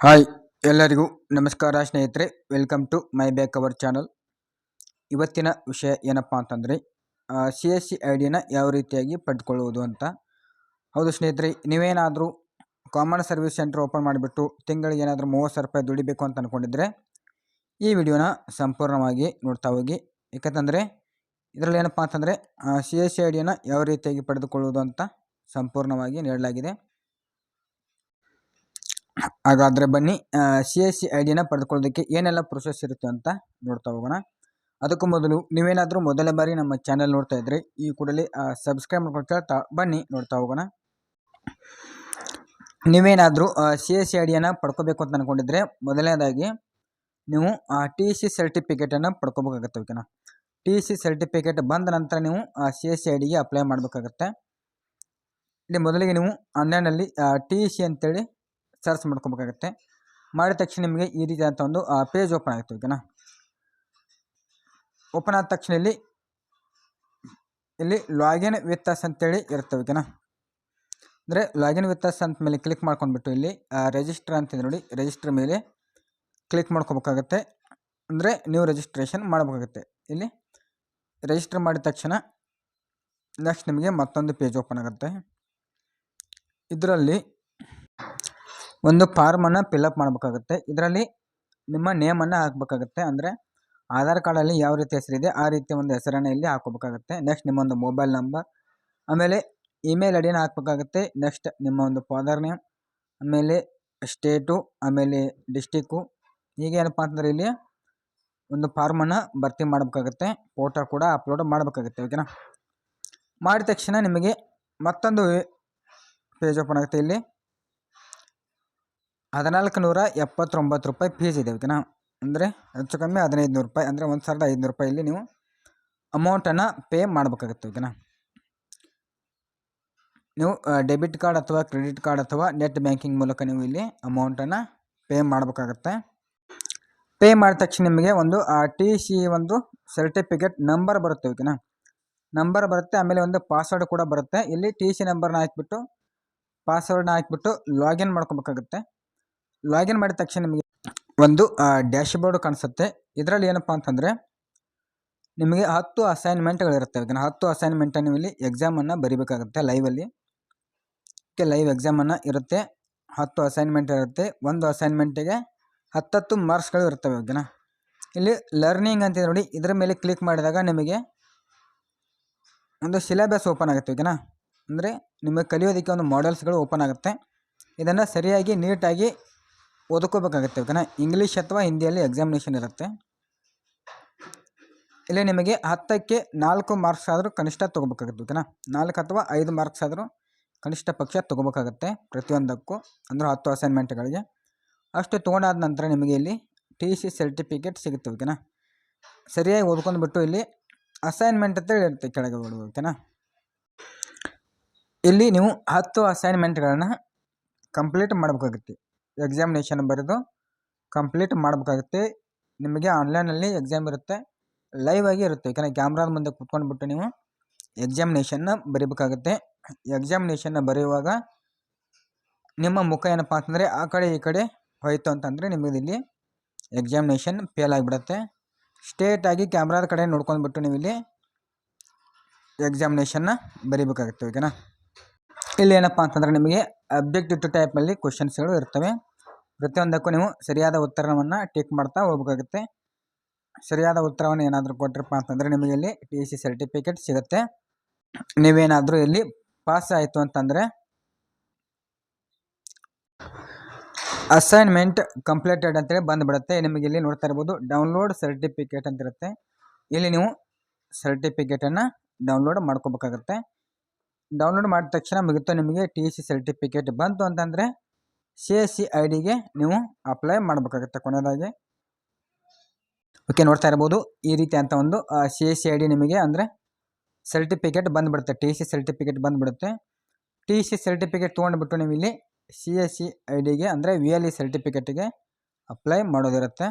Hi, ಎಲ್ಲರಿಗೂ ನಮಸ್ಕಾರ ಸ್ನೇಹಿತರೆ. Welcome to my back our channel ಇವತ್ತಿನ ವಿಷಯ ಏನಪ್ಪ ಅಂತಂದರೆ ಸಿ ಎಸ್ ಸಿ ಐ ಡಿನ ಯಾವ ರೀತಿಯಾಗಿ ಪಡ್ಕೊಳ್ಳುವುದು ಅಂತ. ಹೌದು ಸ್ನೇಹಿತರೆ, ನೀವೇನಾದರೂ ಕಾಮನ್ ಸರ್ವಿಸ್ ಸೆಂಟರ್ ಓಪನ್ ಮಾಡಿಬಿಟ್ಟು ತಿಂಗಳಿಗೆ ಏನಾದರೂ ಮೂವತ್ತು ಸಾವಿರ ರೂಪಾಯಿ ದುಡಿಬೇಕು ಅಂತ ಅಂದ್ಕೊಂಡಿದ್ರೆ ಈ ವಿಡಿಯೋನ ಸಂಪೂರ್ಣವಾಗಿ ನೋಡ್ತಾ ಹೋಗಿ. ಯಾಕಂತಂದರೆ, ಇದರಲ್ಲಿ ಏನಪ್ಪ ಅಂತಂದರೆ ಸಿ ಎಸ್ ಸಿ ಐ ಡಿಯನ್ನು ಯಾವ ರೀತಿಯಾಗಿ ಪಡೆದುಕೊಳ್ಳುವುದು ಅಂತ ಸಂಪೂರ್ಣವಾಗಿ ನೀಡಲಾಗಿದೆ. ಹಾಗಾದರೆ ಬನ್ನಿ ಸಿ ಎಸ್ ಸಿ ಐ ಡಿನ ಪಡೆದುಕೊಳ್ಳೋದಕ್ಕೆ ಏನೆಲ್ಲ ಪ್ರೊಸೆಸ್ ಇರುತ್ತೆ ಅಂತ ನೋಡ್ತಾ ಹೋಗೋಣ. ಅದಕ್ಕೂ ಮೊದಲು ನೀವೇನಾದರೂ ಮೊದಲ ಬಾರಿ ನಮ್ಮ ಚಾನಲ್ ನೋಡ್ತಾ ಇದ್ದರೆ ಈ ಕೂಡಲೇ ಸಬ್ಸ್ಕ್ರೈಬ್ ಮಾಡ್ಕೊಂಡು ಕೇಳ್ತಾ ಬನ್ನಿ, ನೋಡ್ತಾ ಹೋಗೋಣ. ನೀವೇನಾದರೂ ಸಿ ಎಸ್ ಸಿ ಐ ಡಿಯನ್ನು ಪಡ್ಕೋಬೇಕು ಅಂತ ಅಂದ್ಕೊಂಡಿದ್ರೆ ಮೊದಲನೇದಾಗಿ ನೀವು ಟಿ ಸಿ ಸರ್ಟಿಫಿಕೇಟನ್ನು ಪಡ್ಕೋಬೇಕಾಗತ್ತೆ ಓಕೆನಾ ಟಿ ಸಿ ಸರ್ಟಿಫಿಕೇಟ್ ಬಂದ ನಂತರ ನೀವು ಸಿ ಎಸ್ ಸಿ ಐ ಡಿಗೆ ಅಪ್ಲೈ ಮಾಡಬೇಕಾಗತ್ತೆ. ಇಲ್ಲಿ ಮೊದಲಿಗೆ ನೀವು ಆನ್ಲೈನಲ್ಲಿ ಟಿ ಸಿ ಅಂತೇಳಿ ಸರ್ಚ್ ಮಾಡ್ಕೋಬೇಕಾಗುತ್ತೆ. ಮಾಡಿದ ತಕ್ಷಣ ನಿಮಗೆ ಈ ರೀತಿಯಾದಂಥ ಒಂದು ಪೇಜ್ ಓಪನ್ ಆಗುತ್ತೆ, ಓಕೆನಾ? ಓಪನ್ ಆದ ತಕ್ಷಣ ಇಲ್ಲಿ ಇಲ್ಲಿ ಲಾಗಿನ್ ವಿತ್ ಅಂತೇಳಿ ಇರುತ್ತೆ, ಓಕೆನಾ? ಅಂದರೆ ಲಾಗಿನ್ ವಿತ್ ಅಂತ ಮೇಲೆ ಕ್ಲಿಕ್ ಮಾಡ್ಕೊಂಡ್ಬಿಟ್ಟು ಇಲ್ಲಿ ರಿಜಿಸ್ಟರ್ ಅಂತಿದೆ ನೋಡಿ ರಿಜಿಸ್ಟರ್ ಮೇಲೆ ಕ್ಲಿಕ್ ಮಾಡ್ಕೋಬೇಕಾಗತ್ತೆ. ಅಂದರೆ ನೀವು ರಿಜಿಸ್ಟ್ರೇಷನ್ ಮಾಡಬೇಕಾಗುತ್ತೆ. ಇಲ್ಲಿ ರಿಜಿಸ್ಟರ್ ಮಾಡಿದ ತಕ್ಷಣ ನೆಕ್ಸ್ಟ್ ನಿಮಗೆ ಮತ್ತೊಂದು ಪೇಜ್ ಓಪನ್ ಆಗುತ್ತೆ. ಇದರಲ್ಲಿ ಒಂದು ಫಾರ್ಮನ್ನು ಫಿಲಪ್ ಮಾಡಬೇಕಾಗುತ್ತೆ. ಇದರಲ್ಲಿ ನಿಮ್ಮ ನೇಮನ್ನು ಹಾಕಬೇಕಾಗುತ್ತೆ. ಅಂದರೆ ಆಧಾರ್ ಕಾರ್ಡಲ್ಲಿ ಯಾವ ರೀತಿ ಹೆಸರಿದೆ ಆ ರೀತಿ ಒಂದು ಹೆಸರನ್ನು ಇಲ್ಲಿ ಹಾಕೋಬೇಕಾಗುತ್ತೆ. ನೆಕ್ಸ್ಟ್ ನಿಮ್ಮೊಂದು ಮೊಬೈಲ್ ನಂಬರ್ ಆಮೇಲೆ ಇಮೇಲ್ ಐ ಡಿನ ಹಾಕಬೇಕಾಗುತ್ತೆ. ನೆಕ್ಸ್ಟ್ ನಿಮ್ಮ ಒಂದು ಫಾದರ್ ನೇಮ್ ಆಮೇಲೆ ಸ್ಟೇಟು ಆಮೇಲೆ ಡಿಸ್ಟಿಕ್ಕು ಹೀಗೆ ಏನಪ್ಪ ಅಂತಂದರೆ ಇಲ್ಲಿ ಒಂದು ಫಾರ್ಮನ್ನು ಭರ್ತಿ ಮಾಡಬೇಕಾಗುತ್ತೆ. ಫೋಟೋ ಕೂಡ ಅಪ್ಲೋಡ್ ಮಾಡಬೇಕಾಗುತ್ತೆ ಓಕೆನಾ ಮಾಡಿದ ತಕ್ಷಣ ನಿಮಗೆ ಮತ್ತೊಂದು ಪೇಜ್ ಓಪನ್ ಆಗುತ್ತೆ ಇಲ್ಲಿ. ಹದಿನಾಲ್ಕು ನೂರ ಎಪ್ಪತ್ತೊಂಬತ್ತು ರೂಪಾಯಿ ಫೀಸ್ ಇದೆ ಓಕೆನಾ? ಅಂದರೆ ಹೆಚ್ಚು ಕಮ್ಮಿ ಹದಿನೈದು ನೂರು ರೂಪಾಯಿ, ಅಂದರೆ ಒಂದು ಸಾವಿರದ ಐದುನೂರು ರೂಪಾಯಲ್ಲಿ ನೀವು ಅಮೌಂಟನ್ನು ಪೇ ಮಾಡಬೇಕಾಗುತ್ತೆ ಓಕೆನಾ? ನೀವು ಡೆಬಿಟ್ ಕಾರ್ಡ್ ಅಥವಾ ಕ್ರೆಡಿಟ್ ಕಾರ್ಡ್ ಅಥವಾ ನೆಟ್ ಬ್ಯಾಂಕಿಂಗ್ ಮೂಲಕ ನೀವು ಇಲ್ಲಿ ಅಮೌಂಟನ್ನು ಪೇ ಮಾಡಬೇಕಾಗತ್ತೆ. ಪೇ ಮಾಡಿದ ತಕ್ಷಣ ನಿಮಗೆ ಒಂದು ಟಿ ಸಿ ಒಂದು ಸರ್ಟಿಫಿಕೇಟ್ ನಂಬರ್ ಬರುತ್ತೆ ಓಕೆನಾ? ನಂಬರ್ ಬರುತ್ತೆ, ಆಮೇಲೆ ಒಂದು ಪಾಸ್ವರ್ಡ್ ಕೂಡ ಬರುತ್ತೆ. ಇಲ್ಲಿ ಟಿ ಸಿ ನಂಬರ್ನ ಹಾಕಿಬಿಟ್ಟು ಪಾಸ್ವರ್ಡ್ನ ಹಾಕಿಬಿಟ್ಟು ಲಾಗಿನ್ ಮಾಡ್ಕೊಬೇಕಾಗುತ್ತೆ. ಲಾಗಿನ್ ಮಾಡಿದ ತಕ್ಷಣ ನಿಮಗೆ ಒಂದು ಡ್ಯಾಶ್ ಬೋರ್ಡ್ ಕಾಣಿಸುತ್ತೆ. ಇದರಲ್ಲಿ ಏನಪ್ಪ ಅಂತಂದರೆ, ನಿಮಗೆ ಹತ್ತು ಅಸೈನ್ಮೆಂಟ್ಗಳಿರುತ್ತೆ ಓಕೆನಾ ಹತ್ತು ಅಸೈನ್ಮೆಂಟನ್ನು ನೀವು ಇಲ್ಲಿ ಎಕ್ಸಾಮನ್ನು ಬರೀಬೇಕಾಗುತ್ತೆ ಲೈವಲ್ಲಿ ಓಕೆ ಲೈವ್ ಎಕ್ಸಾಮನ್ನು ಇರುತ್ತೆ. ಹತ್ತು ಅಸೈನ್ಮೆಂಟ್ ಇರುತ್ತೆ. ಒಂದು ಅಸೈನ್ಮೆಂಟಿಗೆ ಹತ್ತತ್ತು ಮಾರ್ಕ್ಸ್ಗಳು ಇರ್ತವೆ ಓಕೆನಾ. ಇಲ್ಲಿ ಲರ್ನಿಂಗ್ ಅಂತ ನೋಡಿ, ಇದರ ಮೇಲೆ ಕ್ಲಿಕ್ ಮಾಡಿದಾಗ ನಿಮಗೆ ಒಂದು ಸಿಲೆಬಸ್ ಓಪನ್ ಆಗುತ್ತೆ ಓಕೆನಾ. ಅಂದರೆ ನಿಮಗೆ ಕಲಿಯೋದಕ್ಕೆ ಒಂದು ಮಾಡೆಲ್ಸ್ಗಳು ಓಪನ್ ಆಗುತ್ತೆ. ಇದನ್ನು ಸರಿಯಾಗಿ ನೀಟಾಗಿ ಓದ್ಕೋಬೇಕಾಗುತ್ತೆ. ಓಕೆನಾ ಇಂಗ್ಲೀಷ್ ಅಥವಾ ಹಿಂದಿಯಲ್ಲಿ ಎಕ್ಸಾಮಿನೇಷನ್ ಇರುತ್ತೆ. ಇಲ್ಲಿ ನಿಮಗೆ ಹತ್ತಕ್ಕೆ ನಾಲ್ಕು ಮಾರ್ಕ್ಸ್ ಆದರೂ ಕನಿಷ್ಠ ತೊಗೋಬೇಕಾಗುತ್ತೆ ಓಕೆನಾ ನಾಲ್ಕು ಅಥವಾ ಐದು ಮಾರ್ಕ್ಸ್ ಆದರೂ ಕನಿಷ್ಠ ಪಕ್ಷ ತೊಗೋಬೇಕಾಗುತ್ತೆ ಪ್ರತಿಯೊಂದಕ್ಕೂ, ಅಂದರೆ ಹತ್ತು ಅಸೈನ್ಮೆಂಟ್ಗಳಿಗೆ ಅಷ್ಟು ತೊಗೊಂಡಾದ ನಂತರ ನಿಮಗೆ ಇಲ್ಲಿ ಟಿ ಸಿ ಸರ್ಟಿಫಿಕೇಟ್ ಸಿಗುತ್ತೆ ಓಕೆನಾ ಸರಿಯಾಗಿ ಓದ್ಕೊಂಡ್ಬಿಟ್ಟು ಇಲ್ಲಿ ಅಸೈನ್ಮೆಂಟ್ ಅಂತ ಹೇಳಿರುತ್ತೆ ಕೆಳಗೆ ಓಡುವ ಓಕೆನಾ ಇಲ್ಲಿ ನೀವು ಹತ್ತು ಅಸೈನ್ಮೆಂಟ್ಗಳನ್ನು ಕಂಪ್ಲೀಟ್ ಮಾಡಬೇಕಾಗುತ್ತೆ. ಎಕ್ಸಾಮಿನೇಷನ್ ಬರೆದು ಕಂಪ್ಲೀಟ್ ಮಾಡಬೇಕಾಗುತ್ತೆ. ನಿಮಗೆ ಆನ್ಲೈನಲ್ಲಿ ಎಕ್ಸಾಮ್ ಇರುತ್ತೆ ಲೈವ್ ಆಗಿ ಇರುತ್ತೆ. ಯಾಕಂದರೆ ಕ್ಯಾಮ್ರಾದ ಮುಂದೆ ಕುತ್ಕೊಂಡ್ಬಿಟ್ಟು ನೀವು ಎಕ್ಸಾಮಿನೇಷನ್ನ ಬರೀಬೇಕಾಗುತ್ತೆ. ಎಕ್ಸಾಮಿನೇಷನ್ನ ಬರೆಯುವಾಗ ನಿಮ್ಮ ಮುಖ ಏನಪ್ಪ ಅಂತಂದರೆ ಆ ಕಡೆ ಈ ಕಡೆ ಹೋಯಿತು ಅಂತಂದರೆ ನಿಮಗೆ ಇಲ್ಲಿ ಎಕ್ಸಾಮಿನೇಷನ್ ಫೇಲ್ ಆಗಿಬಿಡುತ್ತೆ. ಸ್ಟೇಟಾಗಿ ಕ್ಯಾಮ್ರಾದ ಕಡೆ ನೋಡ್ಕೊಂಡ್ಬಿಟ್ಟು ನೀವು ಇಲ್ಲಿ ಎಕ್ಸಾಮಿನೇಷನ್ನ ಬರೀಬೇಕಾಗುತ್ತೆ ಓಕೆನಾ ಇಲ್ಲಿ ಏನಪ್ಪ ಅಂತಂದರೆ ನಿಮಗೆ ಅಬ್ಜೆಕ್ಟಿವ್ ಟೈಪ್ನಲ್ಲಿ ಕ್ವಶನ್ಸ್ಗಳು ಇರ್ತವೆ. ಪ್ರತಿಯೊಂದಕ್ಕೂ ನೀವು ಸರಿಯಾದ ಉತ್ತರವನ್ನು ಟಿಕ್ ಮಾಡ್ತಾ ಹೋಗಬೇಕಾಗುತ್ತೆ. ಸರಿಯಾದ ಉತ್ತರವನ್ನು ಏನಾದರೂ ಕೊಟ್ಟಿರಪ್ಪ ಅಂತಂದರೆ ನಿಮಗೆ ಇಲ್ಲಿ ಟಿ ಸಿ ಸರ್ಟಿಫಿಕೇಟ್ ಸಿಗುತ್ತೆ. ನೀವೇನಾದರೂ ಇಲ್ಲಿ ಪಾಸ್ ಆಯಿತು ಅಂತಂದರೆ ಅಸೈನ್ಮೆಂಟ್ ಕಂಪ್ಲೀಟೆಡ್ ಅಂತೇಳಿ ಬಂದುಬಿಡುತ್ತೆ. ನಿಮಗೆ ಇಲ್ಲಿ ನೋಡ್ತಾ ಇರ್ಬೋದು ಡೌನ್ಲೋಡ್ ಸರ್ಟಿಫಿಕೇಟ್ ಅಂತ ಇರುತ್ತೆ. ಇಲ್ಲಿ ನೀವು ಸರ್ಟಿಫಿಕೇಟನ್ನು ಡೌನ್ಲೋಡ್ ಮಾಡ್ಕೋಬೇಕಾಗತ್ತೆ. ಡೌನ್ಲೋಡ್ ಮಾಡಿದ ತಕ್ಷಣ ಮುಗಿತು ನಿಮಗೆ ಟಿ ಸಿ ಸರ್ಟಿಫಿಕೇಟ್ ಬಂತು ಅಂತಂದರೆ ಸಿ ಎಸ್ ಸಿ ಐ ಡಿಗೆ ನೀವು ಅಪ್ಲೈ ಮಾಡಬೇಕಾಗುತ್ತೆ ಕೊನೆಯದಾಗಿ. ಓಕೆ ನೋಡ್ತಾ ಇರ್ಬೋದು. ಈ ರೀತಿ ಅಂತ ಒಂದು C S C I D ನಿಮಗೆ ಅಂದರೆ ಸರ್ಟಿಫಿಕೇಟ್ ಬಂದುಬಿಡುತ್ತೆ. ಟಿ ಸಿ ಸರ್ಟಿಫಿಕೇಟ್ ಬಂದುಬಿಡುತ್ತೆ. ಟಿ ಸಿ ಸರ್ಟಿಫಿಕೇಟ್ ತೊಗೊಂಡ್ಬಿಟ್ಟು ನೀವು ಇಲ್ಲಿ ಸಿ ಎಸ್ ಸಿ ಐ ಡಿಗೆ ಅಂದರೆ ವಿ ಎಲ್ ಇ ಸರ್ಟಿಫಿಕೇಟಿಗೆ ಅಪ್ಲೈ ಮಾಡೋದಿರುತ್ತೆ.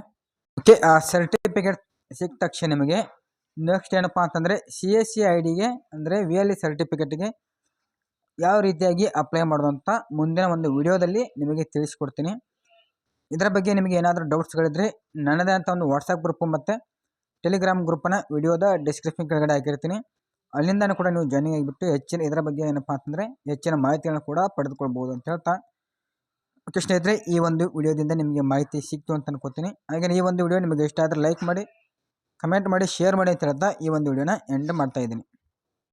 ಓಕೆ ಆ ಸರ್ಟಿಫಿಕೇಟ್ ಸಿಕ್ಕ ತಕ್ಷಣ ನಿಮಗೆ ನೆಕ್ಸ್ಟ್ ಏನಪ್ಪ ಅಂತಂದರೆ ಸಿ ಎಸ್ ಸಿ ಐ ಡಿಗೆ ಅಂದರೆ ವಿ ಎಲ್ ಇ ಸರ್ಟಿಫಿಕೇಟಿಗೆ ಯಾವ ರೀತಿಯಾಗಿ ಅಪ್ಲೈ ಮಾಡೋದು ಅಂತ ಮುಂದಿನ ಒಂದು ವಿಡಿಯೋದಲ್ಲಿ ನಿಮಗೆ ತಿಳಿಸ್ಕೊಡ್ತೀನಿ. ಇದರ ಬಗ್ಗೆ ನಿಮಗೆ ಏನಾದರೂ ಡೌಟ್ಸ್ಗಳಿದ್ರೆ ನನ್ನದೇ ಅಂತ ಒಂದು ವಾಟ್ಸಪ್ ಗ್ರೂಪು ಮತ್ತು ಟೆಲಿಗ್ರಾಮ್ ಗ್ರೂಪನ್ನು ವಿಡಿಯೋದ ಡಿಸ್ಕ್ರಿಪ್ಷನ್ ಕೆಳಗಡೆ ಹಾಕಿರ್ತೀನಿ. ಅಲ್ಲಿಂದನೂ ಕೂಡ ನೀವು ಜಾಯ್ನಿಂಗ್ ಆಗಿಬಿಟ್ಟು ಹೆಚ್ಚಿನ ಇದರ ಬಗ್ಗೆ ಏನಪ್ಪ ಅಂತಂದರೆ ಹೆಚ್ಚಿನ ಮಾಹಿತಿಯನ್ನು ಕೂಡ ಪಡೆದುಕೊಳ್ಬೋದು ಅಂತ ಹೇಳ್ತಾ. ಓಕೆ ಸ್ನೇಹಿತರೆ, ಈ ಒಂದು ವಿಡಿಯೋದಿಂದ ನಿಮಗೆ ಮಾಹಿತಿ ಸಿಕ್ತು ಅಂತ ಅನ್ಕೋತೀನಿ. ಹಾಗೆ ಈ ಒಂದು ವಿಡಿಯೋ ನಿಮಗೆ ಇಷ್ಟ ಆದರೆ ಲೈಕ್ ಮಾಡಿ ಕಮೆಂಟ್ ಮಾಡಿ ಶೇರ್ ಮಾಡಿ ಅಂತ ಹೇಳ್ತಾ ಈ ಒಂದು ವಿಡಿಯೋನ ಎಂಡ್ ಮಾಡ್ತಾ ಇದ್ದೀನಿ.